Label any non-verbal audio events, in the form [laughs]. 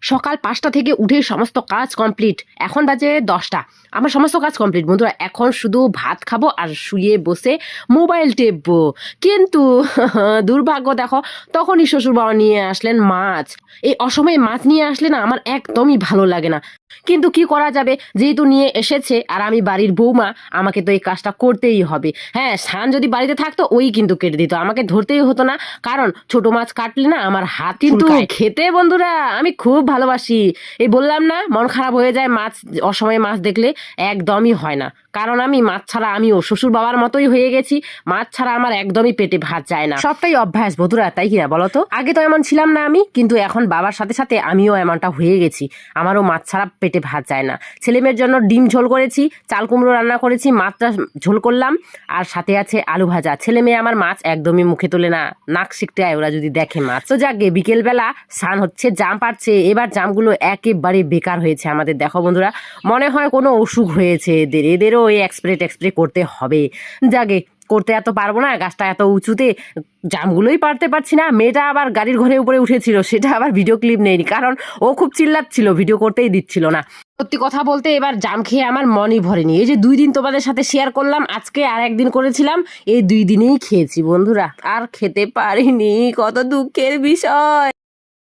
সকাল পাঁচটা থেকে উঠে সমস্ত কাজ কমপ্লিট এখন বাজে দশটা। আমার সমস্ত কাজ কমপ্লিট বন্ধুরা, এখন শুধু ভাত খাব আর শুয়ে বসে মোবাইল টেপবো। কিন্তু [laughs] দুর্ভাগ্য দেখো, তখনই শ্বশুর বাবা নিয়ে আসলেন মাছ। এই অসময়ে মাছ নিয়ে আসলে না, আমার একদমই ভালো লাগে না। কিন্তু কি করা যাবে? যেহেতু নিয়ে এসেছে আর আমি বাড়ির বৌমা আমাকে তো এই কাজটা করতেই হবে। হ্যাঁ সান যদি বাড়িতে থাকতো ওই কিন্তু কেটে দিত। আমাকে ধরতেই হতো না। কারণ ছোট মাছ কাটলে না আমার হাত কিন্তু খেতে বন্ধুরা আমি খুব ভালোবাসি। এই বললাম না মন খারাপ হয়ে যায় মাছ অসময়ে মাছ দেখলে একদমই হয় না। কারণ আমি মাছ ছাড়া আমিও শ্বশুর বাবার মতোই হয়ে গেছি। মাছ ছাড়া আমার একদমই পেটে ভাত যায় না। সবটাই অভ্যাস বন্ধুরা তাই কিনা বলো তো? আগে তো এমন ছিলাম না আমি কিন্তু এখন বাবার সাথে সাথে আমিও এমনটা হয়ে গেছি। আমারও মাছ ছাড়া পেটে ভাত যায় না। ছেলেমেয়ের জন্য ডিম ঝোল করেছি, চাল কুমড়ো রান্না করেছি মাছটা ঝোল করলাম, আর সাথে আছে আলু ভাজা। ছেলে মেয়ে আমার মাছ একদমই মুখে তোলে না, নাক শিখতে আয় ওরা যদি দেখে মাছ। তো যাকে বিকেলবেলা স্নান হচ্ছে, জাম পাচ্ছে এবার জামগুলো একেবারে বেকার হয়েছে আমাদের। দেখো বন্ধুরা, মনে হয় কোনো অসুখ হয়েছে, এদের, এদেরও ওই এক্সপ্রে টেক্সপ্রে করতে হবে। যাকে করতে এত পারব না, গাছটা এত উঁচুতে জামগুলোই পারতে পারছি না। মেয়েটা আবার গাড়ির ঘরে উপরে উঠেছিল, সেটা আবার ভিডিও ক্লিপ নেয়নি, কারণ ও খুব চিল্লাচ্ছিল ভিডিও করতেই দিচ্ছিল না। সত্যি কথা বলতে এবার জাম খেয়ে আমার মনই ভরেনি। এই যে দুই দিন তোমাদের সাথে শেয়ার করলাম, আজকে আর একদিন করেছিলাম, এই দুই দিনেই খেয়েছি বন্ধুরা, আর খেতে পারিনি, কত দুঃখের বিষয়।